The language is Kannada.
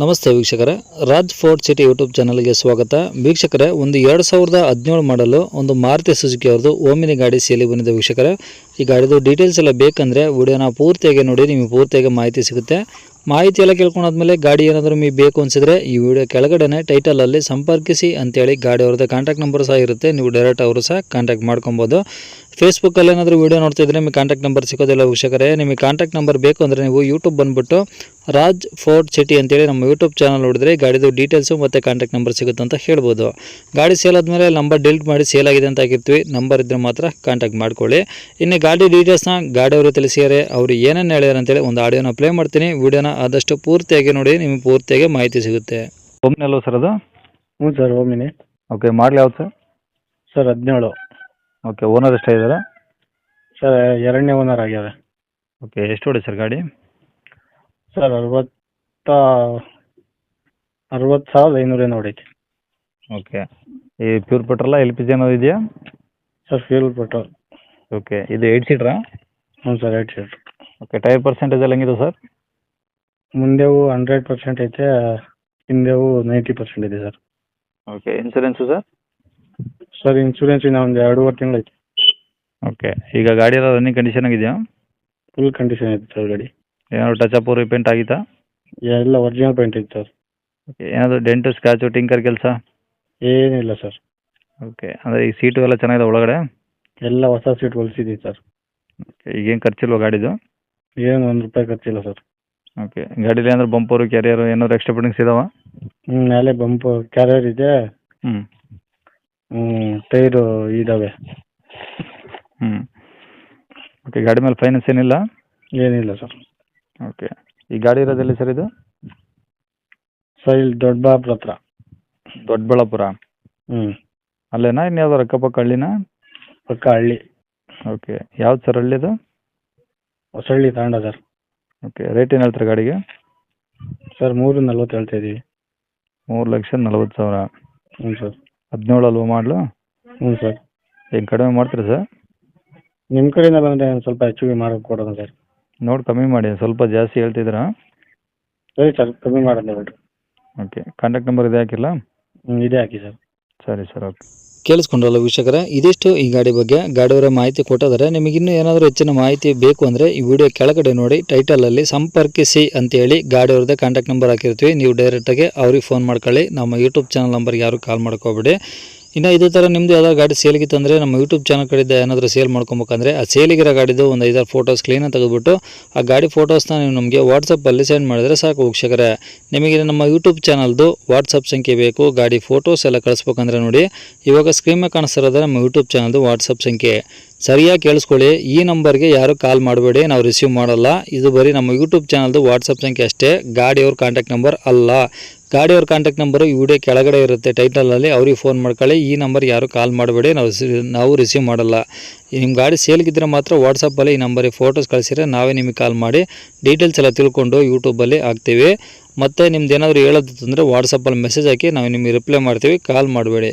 ನಮಸ್ತೆ ವೀಕ್ಷಕರೇ. ರಾಜ್ ಫೋರ್ಟ್ ಸಿಟಿ ಯೂಟ್ಯೂಬ್ ಚಾನಲ್ಗೆ ಸ್ವಾಗತ. ವೀಕ್ಷಕರೇ, ಒಂದು ಎರಡು ಸಾವಿರದ ಹದಿನೇಳು ಮಾಡಲು ಒಂದು ಮಾರುತಿ ಸುಜುಕಿ ಅವರದು ಓಮಿನಿ ಗಾಡಿ ಸೇಲಿ ಬಂದಿದೆ ವೀಕ್ಷಕರೇ. ಈ ಗಾಡಿದು ಡೀಟೇಲ್ಸ್ ಎಲ್ಲ ಬೇಕಂದರೆ ವಿಡಿಯೋನ ಪೂರ್ತಿಯಾಗಿ ನೋಡಿ, ನಿಮಗೆ ಪೂರ್ತಿಯಾಗಿ ಮಾಹಿತಿ ಸಿಗುತ್ತೆ. ಮಾಹಿತಿ ಎಲ್ಲ ಕೇಳ್ಕೊಂಡಾದ್ಮೇಲೆ ಗಾಡಿ ಏನಾದರೂ ನಿಮಗೆ ಬೇಕು ಅನಿಸಿದ್ರೆ ಈ ವಿಡಿಯೋ ಕೆಳಗಡೆನೆ ಟೈಟಲಲ್ಲಿ ಸಂಪರ್ಕಿಸಿ ಅಂತೇಳಿ ಗಾಡಿ ಅವ್ರದ್ದು ಕಾಂಟ್ಯಾಕ್ಟ್ ನಂಬರ್ ಸಹ ಇರುತ್ತೆ. ನೀವು ಡೈರೆಕ್ಟ್ ಅವರು ಸಹ ಕಾಂಟ್ಯಾಕ್ಟ್ ಮಾಡ್ಕೊಬೋದು. ಫೇಸ್ಬುಕ್ಕಲ್ಲಿ ಏನಾದರೂ ವೀಡಿಯೋ ನೋಡ್ತಿದ್ರೆ ನಿಮಗೆ ಕಾಂಟ್ಯಾಕ್ಟ್ ನಂಬರ್ ಸಿಗೋದಿಲ್ಲ ವೀಕ್ಷಕರೇ. ನಿಮಗೆ ಕಾಂಟ್ಯಾಕ್ಟ್ ನಂಬರ್ ಬೇಕು ಅಂದರೆ ನೀವು ಯೂಟ್ಯೂಬ್ ಬಂದುಬಿಟ್ಟು ರಾಜ್ ಫೋರ್ಟ್ ಸಿಟಿ ಅಂತೇಳಿ ನಮ್ಮ ಯೂಟ್ಯೂಬ್ ಚಾನಲ್ ನೋಡಿದ್ರೆ ಗಾಡಿದು ಡೀಟೇಲ್ಸು ಮತ್ತು ಕಾಂಟ್ಯಾಕ್ಟ್ ನಂಬರ್ ಸಿಗುತ್ತೆ ಅಂತ ಹೇಳ್ಬೋದು. ಗಾಡಿ ಸೇಲ್ ಆದಮೇಲೆ ನಂಬರ್ ಡಿಲೀಟ್ ಮಾಡಿ ಸೇಲ್ ಆಗಿದೆ ಅಂತ ಆಗಿರ್ತೀವಿ ನಂಬರ್ ಇದ್ದರೆ ಮಾತ್ರ ಕಾಂಟ್ಯಾಕ್ಟ್ ಮಾಡ್ಕೊಳ್ಳಿ. ಇನ್ನು ಗಾಡಿ ಡೀಟೇಲ್ಸ್ನ ಗಾಡಿಯವರು ತಿಳಿಸಿದ್ದಾರೆ. ಅವರು ಏನೇನು ಹೇಳ್ಯಾರ ಅಂತೇಳಿ ಒಂದು ಆಡಿಯೋನ ಪ್ಲೇ ಮಾಡ್ತೀನಿ. ವಿಡಿಯೋನ ಆದಷ್ಟು ಪೂರ್ತಿಯಾಗಿ ನೋಡಿ ನಿಮಗೆ ಪೂರ್ತಿಯಾಗಿ ಮಾಹಿತಿ ಸಿಗುತ್ತೆ. ಒಮ್ಮೆ ಅಲ್ವ ಸರ್ ಅದು? ಹ್ಞೂ ಸರ್ ಓಮಿನಿ ಓಕೆ ಮಾಡಲಿ ಯಾವ್ದು ಸರ್ ಸರ್ ಹದಿನೇಳು. ಓಕೆ ಓನರ್ ಎಷ್ಟಾಗಿದ್ದಾರೆ ಸರ್ ಎರಡನೇ ಓನರ್ ಆಗ್ಯಾವೆ. ಓಕೆ ಎಷ್ಟು ಹೊಡಿ ಸರ್ ಗಾಡಿ? ಸರ್ ಅರವತ್ತ ಅರವತ್ತು ಸಾವಿರದ ಐನೂರ ಹೊಡೈತಿ ಓಕೆ ಈ pure petrol L P G ಅನ್ನೋದು ಇದೆಯಾ? ಸರ್ ಫ್ಯೂಲ್ ಪೆಟ್ರೋಲ್ ಓಕೆ ಇದು ಏಯ್ಟ್ ಸೀಟ್ರಾ ಹ್ಞೂ sir eight seat okay tyre percentage ಎಲ್ಲ ಹೆಂಗಿದೆ ಸರ್? ಮುಂದೆವು ಹಂಡ್ರೆಡ್ ಪರ್ಸೆಂಟ್ ಐತೆ ಹಿಂದೆವು ನೈಂಟಿ ಪರ್ಸೆಂಟ್ ಇದೆ sir. Okay insurance sir? Sir insurance ಇನ್ನು ಒಂದು ಎರಡೂವರೆ ತಿಂಗಳು ಐತೆ. ಓಕೆ ಈಗ ಗಾಡಿ ಎಲ್ಲ ರನ್ನಿಂಗ್ ಕಂಡೀಷನ್ ಆಗಿದೆಯಾ? ಫುಲ್ ಕಂಡೀಷನ್ ಐತೆ ಸರ್ ಗಾಡಿ. ಏನಾದ್ರು ಟಚ್ ಅಪ್ ರಿಪೇಂಟ್ ಆಗಿತ್ತಾ? ಎಲ್ಲ ಒರಿಜಿನಲ್ ಪೇಂಟ್ ಐತೆ ಸರ್. ಓಕೆ ಏನಾದರೂ ಡೆಂಟು ಸ್ಕ್ಯಾಚು ಟಿಂಕರ್ ಕೆಲಸ? ಏನಿಲ್ಲ ಸರ್. ಓಕೆ ಅಂದರೆ ಈ ಸೀಟು ಎಲ್ಲ ಚೆನ್ನಾಗಿದೆ ಒಳಗಡೆ? ಎಲ್ಲ ಹೊಸ ಸೀಟ್ ಹೊಲಿಸಿದ್ದೀವಿ ಸರ್. ಈಗೇನು ಖರ್ಚಿಲ್ವ ಗಾಡಿದು? ಏನು ಒಂದು ರೂಪಾಯಿ ಖರ್ಚಿಲ್ಲ ಸರ್. ಓಕೆ ಗಾಡೀಲಿ ಅಂದ್ರೆ ಬಂಪರು ಕ್ಯಾರಿಯರು ಏನಾದ್ರು ಎಕ್ಸ್ಟ್ರಾ ಫಿಟ್ಟಿಂಗ್ಸ್ ಇದಾವ? ಹ್ಞೂ ಮೇಲೆ ಬಂಪ್ ಕ್ಯಾರಿಯರ್ ಇದೆ. ಹ್ಞೂ ಹ್ಞೂ ಟೈರು ಇದ್ದಾವೆ ಹ್ಞೂ ಓಕೆ ಗಾಡಿ ಮೇಲೆ ಫೈನಾನ್ಸ್ ಏನಿಲ್ಲ? ಏನಿಲ್ಲ ಸರ್. ಓಕೆ ಈ ಗಾಡಿ ಇರೋದೆಲ್ಲಿ ಸರ್ ಇದು? ಸರ್ ಇಲ್ಲಿ ದೊಡ್ಡಬಳ್ಳಾಪುರ ಹತ್ರ. ದೊಡ್ಡಬಳ್ಳಾಪುರ? ಹ್ಞೂ ಅಲ್ಲೇನಾ ಇನ್ಯಾವ್ದಾರು ಅಕ್ಕಪಕ್ಕ ಹಳ್ಳಿನಾ? ಪಕ್ಕ ಹಳ್ಳಿ ಓಕೆ ಯಾವ್ದು ಸರ್ ಹಳ್ಳಿದು ಹೊಸಳ್ಳಿ ತಗೊಂಡ ಸರ್ ಓಕೆ ರೇಟ್ ಏನು ಹೇಳ್ತಾರೆ ಗಾಡಿಗೆ? ಸರ್ ಮೂರು ನಲ್ವತ್ತು ಹೇಳ್ತಾ ಇದ್ದೀವಿ ಮೂರು ಲಕ್ಷ ನಲ್ವತ್ತು ಸಾವಿರ. ಹ್ಞೂ ಸರ್ ಹದಿನೇಳು ಅಲ್ವಾ ಮಾಡಲು? ಹ್ಞೂ ಸರ್ ಏನು ಕಡಿಮೆ ಮಾಡ್ತೀರಾ ಸರ್ ನಿಮ್ಮ ಕಡೆಯಿಂದ ಬಂದರೆ ಸ್ವಲ್ಪ ಹೆಚ್ಚಿಗೆ ಮಾಡಿ ಕೊಡೋಣ ಸರ್ ನೋಡಿ ಕಮ್ಮಿ ಮಾಡಿ ಸ್ವಲ್ಪ ಜಾಸ್ತಿ ಹೇಳ್ತಿದ್ದೀರಾ? ಸರಿ ಸರ್ ಕಮ್ಮಿ ಮಾಡೋಣ ಬಿಡ್ರಿ ಓಕೆ ಕಾಂಟ್ಯಾಕ್ಟ್ ನಂಬರ್ ಇದೆ ಹಾಕಿಲ್ಲ? ಹ್ಞೂ ಇದೇ ಹಾಕಿ ಸರ್ ಸರಿ ಸರ್, ಓಕೆ. ಕೇಳಿಸ್ಕೊಂಡ್ರಲ್ಲ ವೀಕ್ಷಕರ, ಇದಿಷ್ಟು ಈ ಗಾಡಿ ಬಗ್ಗೆ. ಗಾಡಿಯವರ ಮಾಹಿತಿ ಕೊಟ್ಟಿದ್ದಾರೆ. ನಿಮಗೆ ಇನ್ನೂ ಏನಾದರೂ ಹೆಚ್ಚಿನ ಮಾಹಿತಿ ಬೇಕು ಅಂದರೆ ಈ ವಿಡಿಯೋ ಕೆಳಗಡೆ ನೋಡಿ, ಟೈಟಲಲ್ಲಿ ಸಂಪರ್ಕಿಸಿ ಅಂತೇಳಿ ಗಾಡಿಯವ್ರದ್ದೇ ಕಾಂಟ್ಯಾಕ್ಟ್ ನಂಬರ್ ಹಾಕಿರ್ತೀವಿ. ನೀವು ಡೈರೆಕ್ಟಾಗಿ ಅವ್ರಿಗೆ ಫೋನ್ ಮಾಡ್ಕೊಳ್ಳಿ. ನಮ್ಮ ಯೂಟ್ಯೂಬ್ ಚಾನಲ್ ನಂಬರ್ಗೆ ಯಾರು ಕಾಲ್ ಮಾಡ್ಕೋಬೇಡಿ. ಇನ್ನು ಇದೇ ಥರ ನಿಮ್ಮದು ಯಾವ್ದಾದ್ರು ಗಾಡಿ ಸೇಲ್ಗಿತ್ತು ಅಂದರೆ ನಮ್ಮ ಯೂಟ್ಯೂಬ್ ಚಾನಲ್ ಕಡೆಯಿಂದ ಏನಾದರೂ ಸೇಲ್ ಮಾಡ್ಕೊಬೇಕಂದ್ರೆ ಆ ಸೇಲಿಗಿರೋ ಗಾಡಿದು ಒಂದು ಐದಾರು ಫೋಟೋಸ್ ಕ್ಲೀನಾಗಿ ತೆಗೆದುಬಿಟ್ಟು ಆ ಗಾಡಿ ಫೋಟೋಸ್ನ ನೀವು ನಮಗೆ ವಾಟ್ಸಪ್ಪಲ್ಲಿ ಸೆಂಡ್ ಮಾಡಿದ್ರೆ ಸಾಕು ವೀಕ್ಷಕರೇ. ನಿಮಗೆ ನಮ್ಮ ಯೂಟ್ಯೂಬ್ ಚಾನಲ್ದು ವಾಟ್ಸಪ್ ಸಂಖ್ಯೆ ಬೇಕು, ಗಾಡಿ ಫೋಟೋಸ್ ಎಲ್ಲ ಕಳಿಸ್ಬೇಕಂದ್ರೆ ನೋಡಿ. ಇವಾಗ ಸ್ಕ್ರೀನ್ ಮೇಲೆ ಕಾಣಿಸ್ತಾರೆ ನಮ್ಮ ಯೂಟ್ಯೂಬ್ ಚಾನಲ್ದು ವಾಟ್ಸಪ್ ಸಂಖ್ಯೆ. ಸರಿಯಾಗಿ ಕೇಳಿಸ್ಕೊಳ್ಳಿ. ಈ ನಂಬರ್ಗೆ ಯಾರು ಕಾಲ್ ಮಾಡಬೇಡಿ, ನಾವು ರಿಸೀವ್ ಮಾಡಲ್ಲ. ಇದು ಬರೀ ನಮ್ಮ ಯೂಟ್ಯೂಬ್ ಚಾನಲ್ದು ವಾಟ್ಸಪ್ ಸಂಖ್ಯೆ ಅಷ್ಟೇ. ಗಾಡಿಯವ್ರ ಕಾಂಟ್ಯಾಕ್ಟ್ ನಂಬರ್ ಅಲ್ಲ. ಗಾಡಿಯವ್ರ ಕಾಂಟ್ಯಾಕ್ಟ್ ನಂಬರು ಈ ವಿಡಿಯೋ ಕೆಳಗಡೆ ಇರುತ್ತೆ. ಟೈಟಲಲ್ಲಿ ಅವ್ರಿಗೆ ಫೋನ್ ಮಾಡ್ಕೊಳ್ಳಿ. ಈ ನಂಬರ್ ಯಾರು ಕಾಲ್ ಮಾಡಬೇಡಿ, ನಾವು ನಾವು ರಿಸೀವ್ ಮಾಡಲ್ಲ. ನಿಮ್ಮ ಗಾಡಿ ಸೇಲ್ಗಿದ್ರೆ ಮಾತ್ರ ವಾಟ್ಸಪ್ಪಲ್ಲಿ ಈ ನಂಬರಿಗೆ ಫೋಟೋಸ್ ಕಳಿಸಿದ್ರೆ ನಾವೇ ನಿಮಗೆ ಕಾಲ್ ಮಾಡಿ ಡೀಟೇಲ್ಸ್ ಎಲ್ಲ ತಿಳ್ಕೊಂಡು ಯೂಟ್ಯೂಬಲ್ಲಿ ಹಾಕ್ತೀವಿ. ಮತ್ತು ನಿಮ್ದು ಏನಾದರೂ ಹೇಳೋದಿತ್ತಂದರೆ ವಾಟ್ಸಪ್ಪಲ್ಲಿ ಮೆಸೇಜ್ ಹಾಕಿ ನಾವು ನಿಮಗೆ ರಿಪ್ಲೈ ಮಾಡ್ತೀವಿ. ಕಾಲ್ ಮಾಡಬೇಡಿ.